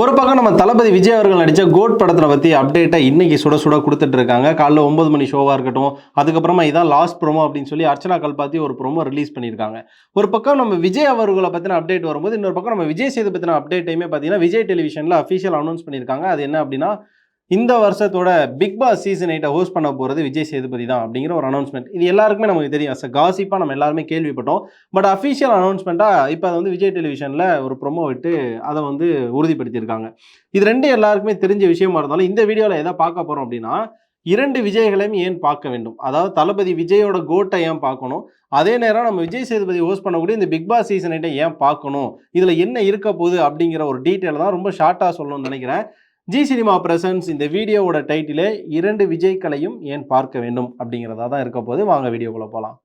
ஒரு பக்கம் நம்ம தளபதி விஜய் அவர்கள் நடித்த கோட் படத்தை பற்றி அப்டேட்டை இன்னைக்கு சுட சுட கொடுத்துட்டு இருக்காங்க. காலைல ஒன்பது மணி ஷோவாக இருக்கட்டும் அதுக்கப்புறமா இதான் லாஸ்ட் ப்ரோமோ அப்படின்னு சொல்லி அர்ச்சனா கல்பாத்தி ஒரு ப்ரோமோ ரிலீஸ் பண்ணியிருக்காங்க. ஒரு பக்கம் நம்ம விஜய் அவர்களை பற்றின அப்டேட் வரும்போது இன்னொரு பக்கம் நம்ம விஜய் சேது பற்றின அப்டேட்டையுமே பார்த்தீங்கன்னா விஜய் டெலிவிஷனில் அஃபீஷியல் அனௌன்ஸ் பண்ணியிருக்காங்க. அது என்ன அப்படின்னா இந்த வருஷத்தோட பிக் பாஸ் சீசன் எயிட்டை ஹோஸ்ட் பண்ண போகிறது விஜய் சேதுபதி தான் அப்படிங்கிற ஒரு அனௌன்ஸ்மெண்ட் இது எல்லாருக்குமே நமக்கு தெரியும். அஸ் காசிப்பாக நம்ம எல்லாருமே கேள்விப்பட்டோம். பட் அஃபீஷியல் அனௌன்ஸ்மெண்ட்டாக இப்போ அதை வந்து விஜய் டெலிவிஷனில் ஒரு ப்ரொமோ விட்டு அதை வந்து உறுதிப்படுத்தியிருக்காங்க. இது ரெண்டு எல்லாருக்குமே தெரிஞ்ச விஷயமா இருந்தாலும் இந்த வீடியோவில் எதை பார்க்க போகிறோம் அப்படின்னா இரண்டு விஜய்களையும் ஏன் பார்க்க வேண்டும்? அதாவது தளபதி விஜயோட கோட்டை ஏன் பார்க்கணும்? அதே நேரம் நம்ம விஜய் சேதுபதி ஹோஸ்ட் பண்ணக்கூடிய இந்த பிக் பாஸ் சீசன் எயிட்டை ஏன் பார்க்கணும்? இதில் என்ன இருக்க போகுது அப்படிங்கிற ஒரு டீட்டெயில் தான் ரொம்ப ஷார்ட்டாக சொல்லணும்னு நினைக்கிறேன். ஜி சினிமா பிரசன்ஸ் இந்த வீடியோவோட டைட்டிலே இரண்டு விஜய்களையும் ஏன் பார்க்க வேண்டும் அப்படிங்கிறதா தான் இருக்க போது வாங்க வீடியோக்குள்ள போகலாம்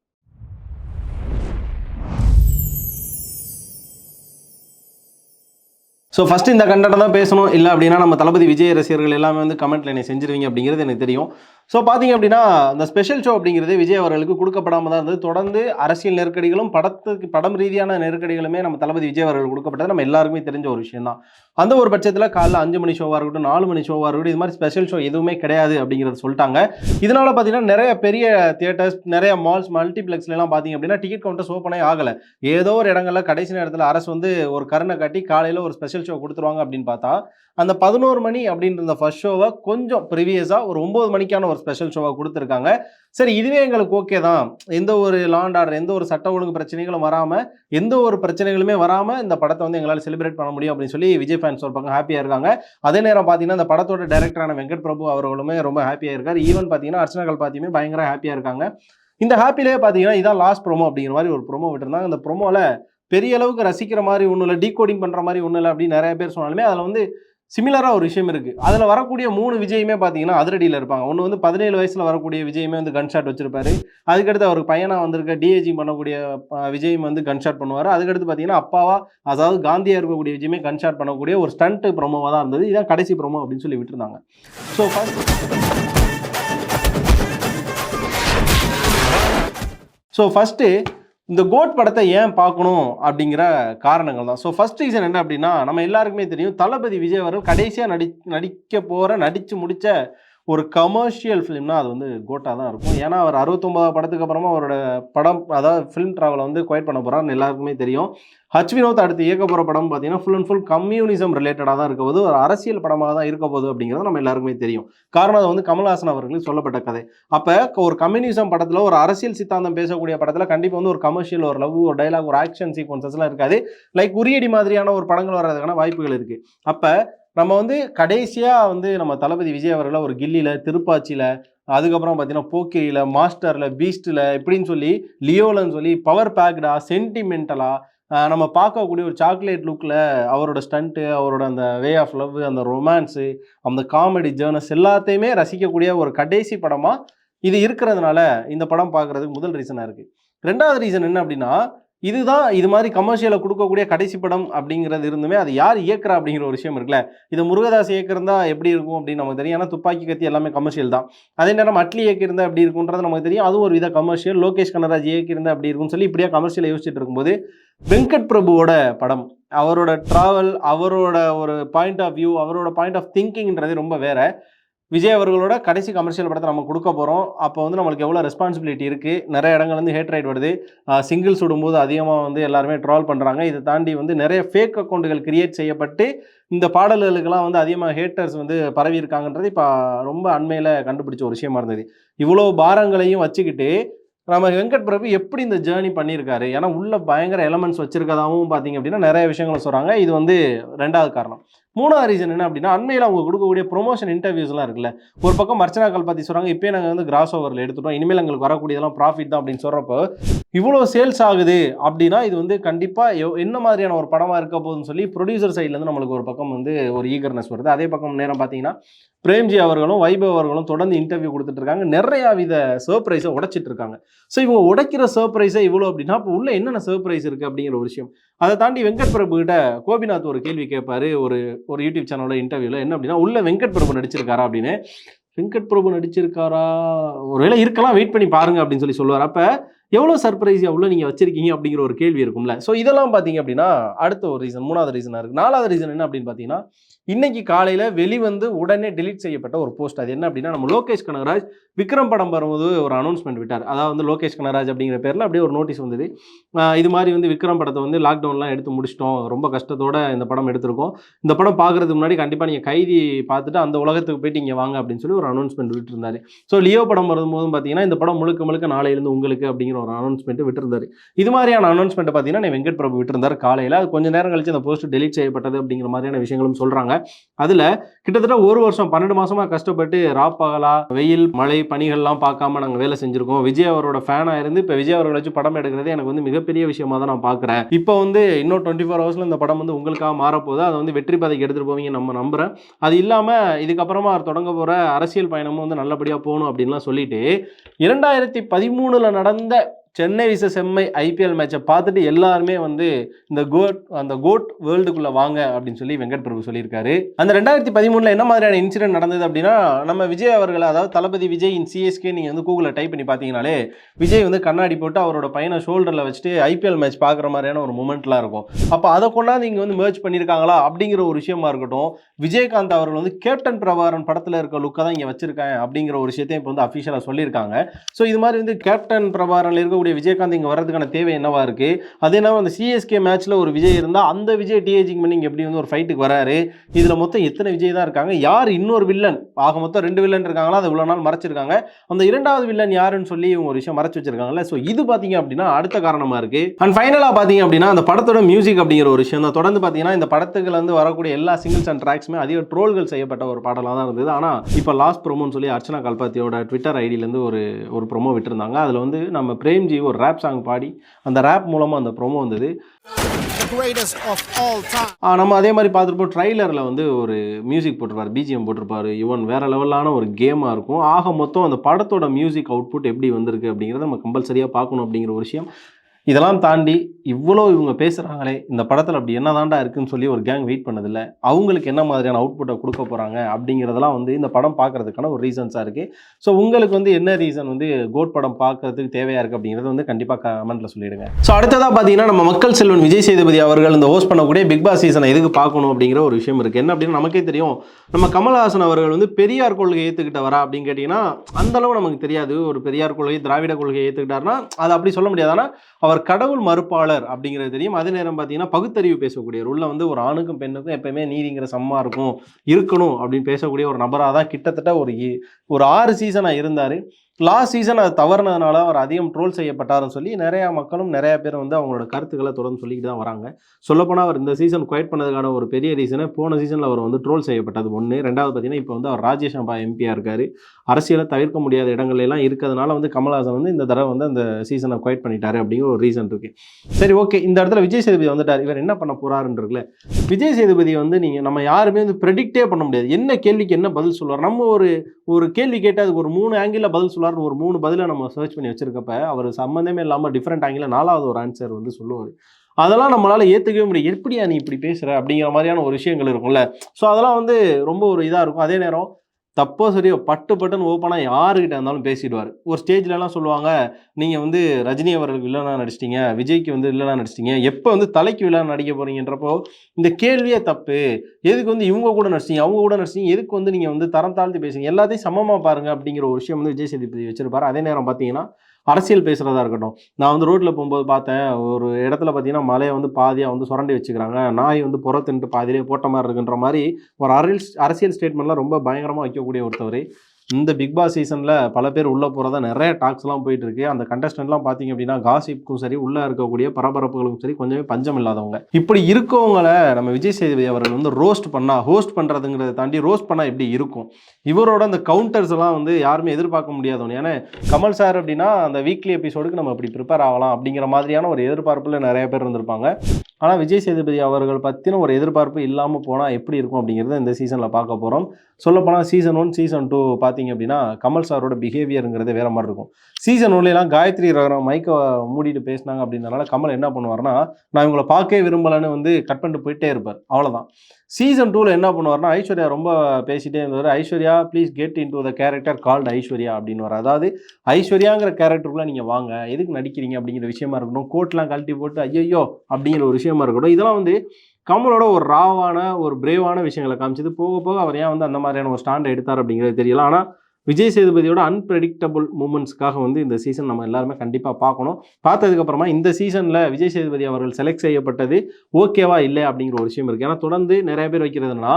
ஸோ ஃபஸ்ட் இந்த கண்டனம் தான் பேசணும். இல்லை அப்படின்னா நம்ம தளபதி விஜய் ரசிகர்கள் எல்லாமே வந்து கமெண்ட்ல என்னை செஞ்சிருவீங்க அப்படிங்கிறது எனக்கு தெரியும். ஸோ பார்த்தீங்க அப்படின்னா அந்த ஸ்பெஷல் ஷோ அப்படிங்கிறது விஜய் அவர்களுக்கு கொடுக்கப்படாமல் தான் இருந்தது. தொடர்ந்து அரசியல் நெருக்கடிகளும் படத்துக்கு படம் ரீதியான நெருக்கடிகளுமே நம்ம தளபதி விஜய் அவர்கள் கொடுக்கப்பட்டது. நம்ம எல்லாருக்குமே தெரிஞ்ச ஒரு விஷயம் தான் அந்த ஒரு பட்சத்தில் காலைல அஞ்சு மணி ஷோவாக இருக்கட்டும் நாலு மணி ஷோவாக இருக்கட்டும் இது மாதிரி ஸ்பெஷல் ஷோ எதுவுமே கிடையாது அப்படிங்கிறத சொல்லிட்டாங்க. இதனால பார்த்தீங்கன்னா நிறைய பெரிய தியேட்டர்ஸ் நிறைய மால்ஸ் மல்டிப்ளெக்ஸ்லாம் பார்த்தீங்க அப்படின்னா டிக்கெட் கவுண்டர்ஸ் ஓப்பனே ஆகலை. ஏதோ ஒரு இடங்கள்ல கடைசி நேரத்தில் அரசு வந்து ஒரு கருணை காட்டி காலையில் ஒரு ஸ்பெஷல் ஷோ கொடுத்துருவாங்க அப்படின்னு பார்த்தா அந்த பதினோரு மணி அப்படின்ற ஃபர்ஸ்ட் ஷோவை கொஞ்சம் ப்ரீவியஸாக ஒரு ஒம்பது மணிக்கான ஒரு ஸ்பெஷல் ஷோவை கொடுத்துருக்காங்க. சரி இதுவே எங்களுக்கு ஓகே தான். எந்த ஒரு லாண்ட் ஆர்டர் எந்த ஒரு சட்ட ஒழுங்கு பிரச்சனைகளும் வராமல் எந்த ஒரு பிரச்சனைகளுமே வராமல் இந்த படத்தை வந்து எங்களால் செலிப்ரேட் பண்ண முடியும் அப்படின்னு சொல்லி விஜய் ஃபேன்ஸ் ஒரு பக்கம் ஹாப்பியாக இருக்காங்க. அதே நேரம் பார்த்தீங்கன்னா இந்த படத்தோட டைரக்டரான வெங்கட் பிரபு அவர்களுமே ரொம்ப ஹாப்பியாக இருக்கார். ஈவன் பார்த்தீங்கன்னா அர்ச்சனா பார்த்தியுமே பயங்கர ஹாப்பியாக இருக்காங்க. இந்த ஹாப்பிலே பார்த்தீங்கன்னா இதான் லாஸ்ட் ப்ரோமோ அப்படிங்கிற மாதிரி ஒரு ப்ரோமோ விட்டுருந்தாங்க. அந்த ப்ரோமோவில் பெரிய அளவுக்கு ரசிக்கிற மாதிரி ஒன்றும் இல்லை டீகோடிங் பண்ணுற மாதிரி ஒன்றும் இல்லை அப்படின்னு நிறைய பேர் சொன்னாலுமே அதில் வந்து சிமிலராக ஒரு விஷயம் இருக்குது அதில் வரக்கூடிய மூணு விஜயுமே பார்த்தீங்கன்னா அதிரடியில் இருப்பாங்க. ஒன்று வந்து பதினேழு வயசில் வரக்கூடிய விஜயுமே வந்து கன் ஷாட் வச்சிருப்பாரு. அதுக்கடுத்து அவருக்கு பையனாக வந்திருக்க டிஏஜி பண்ணக்கூடிய விஜயம் விஜயும் வந்து கன் ஷாட் பண்ணுவார். அதுக்கடுத்து பார்த்தீங்கன்னா அப்பாவா அதாவது காந்தியாக இருக்கக்கூடிய விஜயமே கன் ஷாட் பண்ணக்கூடிய ஒரு ஸ்டண்ட் ப்ரோமோவாக தான் இருந்தது. இதான் கடைசி ப்ரோமோ அப்படின்னு சொல்லி விட்டுருந்தாங்க. ஸோ ஃபஸ்ட் ஸோ ஃபஸ்ட்டு இந்த கோட் படத்தை ஏன் பார்க்கணும் அப்படிங்கிற காரணங்கள் தான் ஸோ ஃபர்ஸ்ட் ரீசன் என்ன அப்படின்னா நம்ம எல்லாருக்குமே தெரியும் தளபதி விஜய் அவர்கள் கடைசியாக நடி நடிக்க போகிற நடித்து முடித்த ஒரு கமர்ஷியல் ஃபிலிம்னா அது வந்து கோட்டா தான் இருக்கும். ஏன்னா அவர் அறுபத்தொம்பது படத்துக்கு அப்புறமா அவரோட படம் அதாவது ஃபிலிம் ட்ராவலை வந்து குவைட் பண்ண போகிறான்னு எல்லாருக்குமே தெரியும். ஹச் வினோத் அடுத்து இயக்க போகிற படம் பார்த்தீங்கன்னா ஃபுல் அண்ட் ஃபுல் கம்யூனிசம் ரிலேட்டடாக தான் இருக்க போது ஒரு அரசியல் படமாக தான் இருக்க போகுது அப்படிங்கிறது நம்ம எல்லாருக்குமே தெரியும். காரணம் அது வந்து கமல்ஹாசன் அவர்களுக்கு சொல்லப்பட்ட கதை. அப்போ ஒரு கம்யூனிசம் படத்தில் ஒரு அரசியல் சித்தாந்தம் பேசக்கூடிய படத்தில் கண்டிப்பாக வந்து ஒரு கமர்ஷியல் ஒரு லவ் ஒரு டைலாக் ஒரு ஆக்ஷன் சீக்வன்சஸ்லாம் இருக்காது. லைக் உரியடி மாதிரியான ஒரு படங்கள் வர்றதுக்கான வாய்ப்புகள் இருக்குது அப்போ நம்ம வந்து கடைசியாக வந்து நம்ம தளபதி விஜய் அவர்களை ஒரு கில்லியில் திருப்பாச்சியில் அதுக்கப்புறம் பார்த்தீங்கன்னா போக்கிரியில் மாஸ்டரில் பீஸ்டில் இப்படின்னு சொல்லி லியோலன்னு சொல்லி பவர் பேக்டா சென்டிமெண்டலாக நம்ம பார்க்கக்கூடிய ஒரு சாக்லேட் லுக்கில் அவரோட ஸ்டண்ட்டு அவரோட அந்த வே ஆஃப் லவ் அந்த ரொமான்ஸு அந்த காமெடி ஜேர்னஸ் எல்லாத்தையுமே ரசிக்கக்கூடிய ஒரு கடைசி படமாக இது இருக்கிறதுனால இந்த படம் பார்க்குறதுக்கு முதல் ரீசனாக இருக்குது ரெண்டாவது ரீசன் என்ன அப்படின்னா இதுதான் இது மாதிரி கமர்ஷியலை கொடுக்கக்கூடிய கடைசி படம் அப்படிங்கிறது இருந்துமே அது யார் இயக்குறா அப்படிங்கிற ஒரு விஷயம் இருக்குல்ல? இது முருகதாஸ் இயக்கிருந்தா எப்படி இருக்கும் அப்படின்னு நமக்கு தெரியும். ஏன்னா துப்பாக்கி கத்தி எல்லாமே கமர்ஷியல் தான். அதே நேரம் அட்லி இயக்கியிருந்தா எப்படி இருக்குன்றது நமக்கு தெரியும். அதுவும் ஒரு வித கமர்ஷியல் லோகேஷ் கனராஜ் இயக்கியிருந்தா அப்படி இருக்கும்னு சொல்லி இப்படியா கமர்ஷியலை யோசிச்சுட்டு இருக்கும்போது வெங்கட் பிரபுவோட படம் அவரோட ட்ராவல் அவரோட ஒரு பாயிண்ட் ஆஃப் வியூ அவரோட பாயிண்ட் ஆஃப் திங்கிங்ன்றது ரொம்ப வேற. விஜய் அவர்களோட கடைசி கமர்ஷியல் படத்தை நம்ம கொடுக்க போகிறோம் அப்போ வந்து நம்மளுக்கு எவ்வளோ ரெஸ்பான்சிபிலிட்டி இருக்குது நிறைய இடங்கள்லேருந்து ஹேட் ரைட் வருது. சிங்கிள்ஸ் விடும்போது அதிகமாக வந்து எல்லாருமே ட்ரால் பண்ணுறாங்க இதை தாண்டி வந்து நிறைய ஃபேக் அக்கௌண்ட்டுகள் கிரியேட் செய்யப்பட்டு இந்த பாடல்களுக்கெல்லாம் வந்து அதிகமாக ஹேட்டர்ஸ் வந்து பரவி இருக்காங்கன்றது இப்போ ரொம்ப அண்மையில் கண்டுபிடிச்ச ஒரு விஷயமா இருந்தது. இவ்வளோ பாரங்களையும் வச்சுக்கிட்டு நம்ம வெங்கட் பிரபு எப்படி இந்த ஜேர்னி பண்ணியிருக்காரு? ஏன்னா உள்ள பயங்கர எலமெண்ட்ஸ் வச்சிருக்கதாகவும் பார்த்தீங்க அப்படின்னா நிறைய விஷயங்களை சொல்கிறாங்க இது வந்து ரெண்டாவது காரணம். மூணாவது ரீசன் என்ன அப்படின்னா அண்மையில் அவங்க கொடுக்கக்கூடிய ப்ரொமோஷன் இன்டர்வியூஸ்லாம் இருக்குல்ல ஒரு பக்கம் அர்ச்சனா பற்றி சொல்கிறாங்க இப்போயே நாங்கள் வந்து கிராஸ் ஓவரில் எடுத்துட்டோம் இனிமேல் எங்களுக்கு வரக்கூடியதெல்லாம் ப்ராஃபிட் தான் அப்படின்னு சொல்கிறப்போ இவ்வளோ சேல்ஸ் ஆகுது அப்படின்னா இது வந்து கண்டிப்பாக என்ன மாதிரியான ஒரு படமாக இருக்க போகுதுன்னு சொல்லி ப்ரொடியூசர் சைட்லேருந்து நம்மளுக்கு ஒரு பக்கம் வந்து ஒரு ஈகர்னஸ் வருது. அதே பக்கம் நேரம் பார்த்தீங்கன்னா பிரேம்ஜி அவர்களும் வைபவ் அவர்களும் தொடர்ந்து இன்டர்வியூ கொடுத்துட்டு இருக்காங்க. நிறையா வித சர்ப்ரைஸை உடைச்சிட்டு இருக்காங்க. ஸோ இவங்க உடைக்கிற சர்ப்ரைஸை இவ்வளோ அப்படின்னா இப்போ உள்ள என்னென்ன சர்ப்ரைஸ் இருக்குது அப்படிங்கிற ஒரு விஷயம். அதை தாண்டி வெங்கட் பிரபு கிட்ட கோபிநாத் ஒரு கேள்வி கேட்பாரு ஒரு ஒரு யூடியூப் சேனலோட இன்டர்வியூவில் என்ன அப்படின்னா உள்ள வெங்கட் பிரபு நடிச்சிருக்காரா? அப்படின்னு. வெங்கட் பிரபு நடிச்சிருக்காரா? ஒருவேளை இருக்கலாம் வெயிட் பண்ணி பாருங்க அப்படின்னு சொல்லி சொல்லுவார். அப்போ எவ்வளோ சர்ப்ரைஸ் எவ்வளோ நீங்கள் வச்சிருக்கீங்க அப்படிங்கிற ஒரு கேள்வி இருக்கும்ல. ஸோ இதெல்லாம் பார்த்தீங்க அப்படின்னா அடுத்த ஒரு ரீசன் மூணாவது ரீசனாக இருக்குது நாலாவது ரீசன் என்ன அப்படின்னு பார்த்தீங்கன்னா இன்னைக்கு காலையில் வெளிவந்து உடனே டெலீட் செய்யப்பட்ட ஒரு போஸ்ட் அது என்ன அப்படின்னா நம்ம லோகேஷ் கனகராஜ் விக்ரம் படம் வரும்போது ஒரு அனௌன்ஸ்மெண்ட் விட்டார். அதாவது வந்து லோகேஷ் கனகராஜ் அப்படிங்கிற பேரில் அப்படியே ஒரு நோட்டீஸ் வந்தது. இது மாதிரி வந்து விக்ரம் படத்தை வந்து லாக்டவுன்லாம் எடுத்து முடிச்சிட்டோம். ரொம்ப கஷ்டத்தோட இந்த படம் எடுத்திருக்கோம். இந்த படம் பார்க்கறதுக்கு முன்னாடி கண்டிப்பாக நீங்கள் கைதி பார்த்துட்டு அந்த உலகத்துக்கு போயிட்டு இங்கே வாங்க அப்படின்னு சொல்லி ஒரு அனௌன்ஸ்மெண்ட் விட்டுருந்தாரு. ஸோ லியோ படம் வரும்போதும் பார்த்தீங்கன்னா இந்த படம் முழுக்க முழுக்க நாளையிலேருந்து உங்களுக்கு அப்படிங்கிற ஒரு அனௌன்ஸ்மெண்ட் விட்டுருந்தாரு. இது மாதிரியான அனௌன்ஸ்மெண்ட்டை பார்த்தீங்கன்னா வெங்கட் பிரபு விட்டுருந்தார் காலையில். அது கொஞ்ச நேரம் கழிச்சு அந்த போஸ்ட் டெலிட் செய்யப்பட்டது அப்படிங்கிற மாதிரியான விஷயங்களும் சொல்கிறாங்க அதில் கிட்டத்தட்ட ஒரு வருஷம் பன்னெண்டு மாதமாக கஷ்டப்பட்டு ராப்பகலா வெயில் மழை பனிகள்லாம் பார்க்காம நாங்கள் வேலை செஞ்சுருக்கோம். விஜய் அவரோட ஃபேனாக இருந்து இப்போ விஜய் அவர்களை வச்சு படம் எடுக்கிறது எனக்கு வந்து மிகப்பெரிய விஷயமா தான் நான் பார்க்குறேன். இப்போ வந்து இன்னும் டுவெண்ட்டி ஃபோர் ஹவர்ஸில் இந்த படம் வந்து உங்களுக்காக மாறப்போகுது. அதை வந்து வெற்றி பாதைக்கு எடுத்துகிட்டு போவீங்க நம்ம நம்புகிறேன் அது இல்லாமல் இதுக்கப்புறமா அவர் தொடங்க போகிற அரசியல் பயணமும் வந்து நல்லபடியாக போகணும் அப்படின்லாம் சொல்லிட்டு இரண்டாயிரத்தி பதிமூணில் நடந்த சென்னை விச செம்மை ஐபிஎல் மேட்சை பார்த்துட்டு எல்லாருமே வந்து இந்த கோட் அந்த கோட் வேர்ல்டுக்குள்ளே வாங்க அப்படின்னு சொல்லி வெங்கட் பிரபு சொல்லியிருக்காரு. அந்த ரெண்டாயிரத்தி பதிமூணில் என்ன மாதிரியான இன்சிடென்ட் நடந்தது அப்படின்னா நம்ம விஜய் அவர்கள் அதாவது தளபதி விஜய் இன் சிஎஸ்கே நீங்கள் வந்து கூகுளில் டைப் பண்ணி பார்த்தீங்கனாலே விஜய் வந்து கண்ணாடி போட்டு அவரோட பையனை ஷோல்டரில் வச்சுட்டு ஐபிஎல் மேட்ச் பார்க்குற மாதிரியான ஒரு மூமெண்ட்லாம் இருக்கும். அப்போ அதை கொண்டாந்து இங்கே வந்து மேட்ச் பண்ணியிருக்காங்களா அப்படிங்கிற ஒரு விஷயமா இருக்கட்டும் விஜயகாந்த் அவர்கள் வந்து கேப்டன் பிரபாரன் படத்தில் இருக்க லுக்கை தான் இங்கே வச்சிருக்கேன் அப்படிங்கிற ஒரு விஷயத்தையும் இப்போ வந்து அஃபிஷியலாக சொல்லியிருக்காங்க. ஸோ இது மாதிரி வந்து கேப்டன் பிரபாரனில் இருக்கக்கூடிய விஜயகாந்த் இங்கே வர்றதுக்கான தேவை என்னவா இருக்கு? அதே என்ன அந்த சிஎஸ்கே மேட்ச்ல ஒரு விஜய் இருந்தால் அந்த விஜய் டிஏஜிங் பண்ணி இங்கே எப்படி வந்து ஒரு ஃபைட்டுக்கு வராரு? இதில் மொத்தம் எத்தனை விஜய் தான் இருக்காங்க? யார் இன்னொரு வில்லன் ஆக மொத்தம் ரெண்டு வில்லன் இருக்காங்களா? அதை இவ்வளோ நாள் மறைச்சிருக்காங்க. அந்த இரண்டாவது வில்லன் யாருன்னு சொல்லி இவங்க ஒரு விஷயம் மறைச்சு வச்சிருக்காங்கல்ல. ஸோ இது பார்த்தீங்க அப்படின்னா அடுத்த காரணமாக இருக்கு. அண்ட் ஃபைனலாக பார்த்தீங்க அப்படின்னா அந்த படத்தோட மியூசிக் அப்படிங்கிற ஒரு விஷயம் தான். தொடர்ந்து பார்த்தீங்கன்னா இந்த படத்துக்குள்ள வந்து வரக்கூடிய எல்லா சிங்கிள்ஸ் அண்ட் ட்ராக்ஸுமே அதிக ட்ரோல்கள் செய்யப்பட்ட ஒரு பாடலாக தான் இருந்தது. ஆனால் இப்போ லாஸ்ட் ப்ரோமோன்னு சொல்லி அர்ச்சனா கல்பாத்தியோட ட்விட்டர் ஐடியிலேருந்து ஒரு ஒரு ப்ரோமோ விட்டுருந்தாங்க. அதில் வந்து நம்ம பிரேம்ஜி ஒரு ரேப் சாங் பாடி அந்த ரேப் மூலமாக அந்த ப்ரோமோ வந்தது. நம்ம அதே மாதிரி பார்த்துருப்போம் ட்ரைலரில் வந்து ஒரு மியூசிக் போட்டிருப்பாரு பிஜிஎம் போட்டிருப்பாரு இவன் வேற லெவலான ஒரு கேமாக இருக்கும். ஆக மொத்தம் அந்த படத்தோட மியூசிக் அவுட்புட் எப்படி வந்திருக்கு அப்படிங்கிறத நம்ம கம்பல்சரியாக பார்க்கணும் அப்படிங்கிற ஒரு விஷயம். இதெல்லாம் தாண்டி இவ்வளோ இவங்க பேசுகிறாங்களே இந்த படத்தில் அப்படி என்ன தாண்டா இருக்குன்னு சொல்லி ஒரு கேங் வெயிட் பண்ணதில்ல. அவங்களுக்கு என்ன மாதிரியான அவுட்புட்டை கொடுக்க போகிறாங்க அப்படிங்கிறதெல்லாம் வந்து இந்த படம் பார்க்கறதுக்கான ஒரு ரீசன்ஸாக இருக்குது ஸோ உங்களுக்கு வந்து என்ன ரீசன் வந்து கோட் படம் பார்க்கறதுக்கு தேவையாக இருக்குது அப்படிங்கிறத வந்து கண்டிப்பாக கமெண்ட்டில் சொல்லிடுங்க. ஸோ அடுத்ததாக பார்த்தீங்கன்னா நம்ம மக்கள் செல்வன் விஜய் சேதுபதி அவர்கள் இந்த ஹோஸ்ட் பண்ணக்கூடிய பிக் பாஸ் சீசனை எதுக்கு பார்க்கணும் அப்படிங்கிற ஒரு விஷயம் இருக்குது என்ன அப்படின்னு நமக்கே தெரியும். நம்ம கமல்ஹாசன் அவர்கள் வந்து பெரியார் கொள்கையை ஏற்றுக்கிட்டவரா அப்படின்னு கேட்டிங்கன்னா அந்த அளவு நமக்கு தெரியாது. ஒரு பெரியார் கொள்கை திராவிட கொள்கையை ஏற்றுக்கிட்டாருன்னா அதை அப்படி சொல்ல முடியாது. ஆனால் அவர் கடவுள் மறுப்பாளர் அப்படிங்கிறது தெரியும். அதே நேரம் பார்த்தீங்கன்னா பகுத்தறிவு பேசக்கூடியவர். உள்ள வந்து ஒரு ஆணுக்கும் பெண்ணுக்கும் எப்பயுமே நீதிங்கிற சம்மா இருக்கும் இருக்கணும் அப்படின்னு பேசக்கூடிய ஒரு நபராக தான் கிட்டத்தட்ட ஒரு ஒரு ஆறு சீசனாக இருந்தார். லாஸ்ட் சீசன் அது தவறுனதுனால அவர் அதிகம் ட்ரோல் செய்யப்பட்டாருன்னு சொல்லி நிறையா மக்களும் நிறையா பேர் வந்து அவங்களோட கருத்துக்களை தொடர்ந்து சொல்லிக்கிட்டு தான் வராங்க. சொல்லப்போனால் அவர் இந்த சீசன் குவைட் பண்ணதுக்கான ஒரு பெரிய ரீசனே போன சீசனில் அவர் வந்து ட்ரோல் செய்யப்பட்டது ஒன்று ரெண்டாவது பார்த்தீங்கன்னா இப்போ வந்து அவர் ராஜேஷ் அம்பா எம்பியாக இருக்கார். அரசியலை தவிர்க்க முடியாத இடங்கள்லாம் இருக்கிறதுனால வந்து கமல்ஹாசன் வந்து இந்த தடவை வந்து அந்த சீசனை குவைட் பண்ணிட்டாரு அப்படிங்கிற ஒரு ரீசன் இருக்கு. சரி ஓகே இந்த இடத்துல விஜய் சேதுபதி வந்துட்டார். இவர் என்ன பண்ண போறாருன்னு விஜய் சேதுபதி வந்து நீங்கள் நம்ம யாருமே வந்து ப்ரெடிக்டே பண்ண முடியாது. என்ன கேள்விக்கு என்ன பதில் சொல்லுவார்? நம்ம ஒரு ஒரு கேள்வி கேட்டு அதுக்கு ஒரு மூணு ஆங்கிளில் பதில் சொல்லுவார்னு ஒரு மூணு பதிலை நம்ம சர்ச் பண்ணி வச்சிருக்கப்ப அவர் சம்மந்தமே இல்லாமல் டிஃப்ரெண்ட் ஆங்கிளில் நாலாவது ஒரு ஆன்சர் வந்து சொல்லுவார். அதெல்லாம் நம்மளால ஏற்றுக்கவே முடியும் எப்படியா நீ இப்படி பேசுகிற அப்படிங்கிற மாதிரியான ஒரு விஷயங்கள் இருக்கும்ல. ஸோ அதெல்லாம் வந்து ரொம்ப ஒரு இதாக இருக்கும். அதே நேரம் தப்போ சரியோ பட்டு பட்டுன்னு ஓப்பனாக யாருக்கிட்ட இருந்தாலும் பேசிடுவார். ஒரு ஸ்டேஜ்லலாம் சொல்லுவாங்க நீங்கள் வந்து ரஜினி அவர்களுக்கு வில்லனாக நடிச்சிட்டீங்க விஜய்க்கு வந்து வில்லனாக நடிச்சிட்டீங்க எப்போ வந்து தலைக்கு விழா நடிக்க போகிறீங்கன்றப்போ இந்த கேள்வியே தப்பு. எதுக்கு வந்து இவங்க கூட நடிச்சிங்க அவங்க கூட நடிச்சிங்க எதுக்கு வந்து நீங்கள் வந்து தரம் தாழ்த்து பேசுங்க எல்லாத்தையும் சமமாக பாருங்க அப்படிங்கிற ஒரு விஷயம் வந்து விஜய் சேதுபதி வச்சிருப்பாரு. அதே நேரம் பார்த்தீங்கன்னா அரசியல் பேசுகிறதா இருக்கட்டும். நான் வந்து ரோட்டில் போகும்போது பார்த்தேன் ஒரு இடத்துல பார்த்தீங்கன்னா மலையை வந்து பாதியாக வந்து சுரண்டி வச்சுக்கிறாங்க. நாய் வந்து புறத்துன்ட்டு பாதியிலே போட்ட மாதிரி இருக்குன்ற மாதிரி ஒரு அரசியல் அரசியல் ஸ்டேட்மெண்ட்லாம் ரொம்ப பயங்கரமாக வைக்கக்கூடிய ஒருத்தவர். இந்த பிக் பாஸ் சீசனில் பல பேர் உள்ளே போகிறதா நிறைய டாக்ஸ்லாம் போயிட்டு இருக்கு அந்த கண்டஸ்டன்ட்லாம் பார்த்தீங்க அப்படின்னா காசிப்க்கும் சரி உள்ளே இருக்கக்கூடிய பரபரப்புகளுக்கும் சரி கொஞ்சமே பஞ்சம் இல்லாதவங்க. இப்படி இருக்கவங்களை நம்ம விஜய் சேதுபதி அவர்கள் வந்து ரோஸ்ட் பண்ணால் ஹோஸ்ட் பண்ணுறதுங்கிறத தாண்டி ரோஸ்ட் பண்ணால் எப்படி இருக்கும்? இவரோட அந்த கவுண்டர்ஸ் எல்லாம் வந்து யாருமே எதிர்பார்க்க முடியாதவங்க ஏன்னா கமல் சார் அப்படின்னா அந்த வீக்லி எபிசோடுக்கு நம்ம இப்படி ப்ரிப்பேர் ஆகலாம் அப்படிங்கிற மாதிரியான ஒரு எதிர்பார்ப்பில் நிறைய பேர் இருந்திருப்பாங்க. ஆனால் விஜய் சேதுபதி அவர்கள் பற்றின ஒரு எதிர்பார்ப்பு இல்லாமல் போனால் எப்படி இருக்கும் அப்படிங்கிறத இந்த சீசனில் பார்க்க போகிறோம் சொல்லப்போனால் சீசன் ஒன் சீசன் டூ பார்த்தீங்க அப்படின்னா கமல் சாரோட பிஹேவியருங்கிறது வேற மாதிரி இருக்கும். சீசன் ஒன்லாம் காயத்ரி ரகரம் மைக்கை மூடிட்டு பேசினாங்க அப்படின்றனால கமல் என்ன பண்ணுவார்னா நான் இவங்களை பார்க்கவே விரும்பலைன்னு வந்து கட் பண்ணிட்டு போயிட்டே இருப்பார். அவ்வளோதான் சீசன் டூவில் என்ன பண்ணுவார்னா ஐஸ்வர்யா ரொம்ப பேசிட்டே இருந்தார். Aishwarya please get into the character called Aishwarya அப்படின்னு வர அதாவது ஐஸ்வர்யாங்கிற கேரக்டருக்குள்ளே நீங்கள் வாங்க. எதுக்கு நடிக்கிறீங்க அப்படிங்கிற விஷயமா இருக்கட்டும் கோட்லாம் கழட்டி போட்டு ஐயோ அப்படிங்கிற ஒரு விஷயமா இருக்கட்டும் இதெல்லாம் வந்து கமலோட ஒரு ராவான ஒரு பிரேவான விஷயங்களை காமிச்சது. போக போக அவர் ஏன் வந்து அந்த மாதிரியான ஒரு ஸ்டாண்ட் எடுத்தார் அப்படிங்கிறது தெரியல. ஆனால் விஜய் சேதுபதியோட அன்பிரடிக்டபுள் மூமெண்ட்ஸ்க்காக வந்து இந்த சீசன் நம்ம எல்லாருமே கண்டிப்பாக பார்க்கணும். பார்த்ததுக்கப்புறமா இந்த சீசனில் விஜய் சேதுபதி அவர்கள் செலக்ட் செய்யப்பட்டது ஓகேவா இல்லை அப்படிங்கிற ஒரு விஷயம் இருக்குது ஏன்னா தொடர்ந்து நிறைய பேர் வைக்கிறதுனா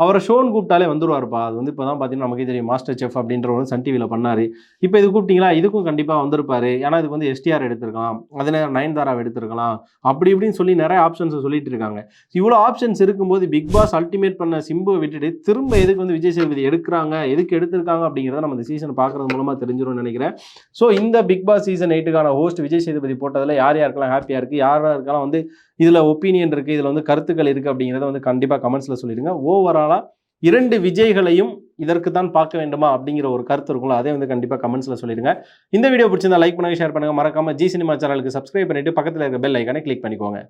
அவரை ஷோன் கூப்பிட்டாலே வந்துருவார்ப்பா. அது வந்து இப்போ தான் பார்த்தீங்கன்னா நமக்கே தெரியும். மாஸ்டர் செஃப் அப்படின்ற ஒரு சன் டிவியில் பண்ணார். இப்போ இது கூப்பிட்டீங்களா? இதுக்கும் கண்டிப்பாக வந்திருப்பார். ஏன்னா இதுக்கு வந்து எஸ்டிஆர் எடுத்திருக்கலாம். அதில் நயன்தாராவை எடுத்திருக்கலாம். அப்படி இப்படின்னு சொல்லி நிறைய ஆப்ஷன்ஸை சொல்லிட்டு இருக்காங்க. இவ்வளோ ஆப்ஷன்ஸ் இருக்கும்போது பிக் பாஸ் அல்டிமேட் பண்ண சிம்புவை விட்டுட்டு திரும்ப எதுக்கு வந்து விஜய் சேதுபதி எடுக்கிறாங்க? எதுக்கு எடுத்திருக்காங்க அப்படிங்கிறத நம்ம இந்த சீசன் பார்க்கறது மூலமாக தெரிஞ்சிரும்னு நினைக்கிறேன். ஸோ இந்த பிக் பாஸ் சீசன் எயிட்டுக்கான ஹோஸ்ட் விஜய் சேதுபதி போட்டதில் யார் யாருக்கெல்லாம் ஹாப்பியாக இருக்குது யார் யாருக்கெல்லாம் வந்து இதில் ஒப்பீனியன் இருக்குது இதில் வந்து கருத்துக்கள் இருக்குது அப்படிங்கிறத வந்து கண்டிப்பாக கமெண்ட்ஸில் சொல்லிடுங்க. ஓவராலாக இரண்டு விஜய்களையும் இதற்கு தான் பார்க்க வேண்டுமா? அப்படிங்கிற ஒரு கருத்து இருக்கும்ல அதே வந்து கண்டிப்பாக கமெண்ட்ஸில் சொல்லிடுங்க. இந்த வீடியோ பிடிச்சிருந்தா லைக் பண்ணுங்கள் ஷேர் பண்ணுங்க. மறக்காம ஜி சினிமா சேனலுக்கு சப்ஸ்கிரைப் பண்ணிட்டு பக்கத்தில் இருக்க பெல் ஐக்கானே கிளிக் பண்ணிக்கோங்க.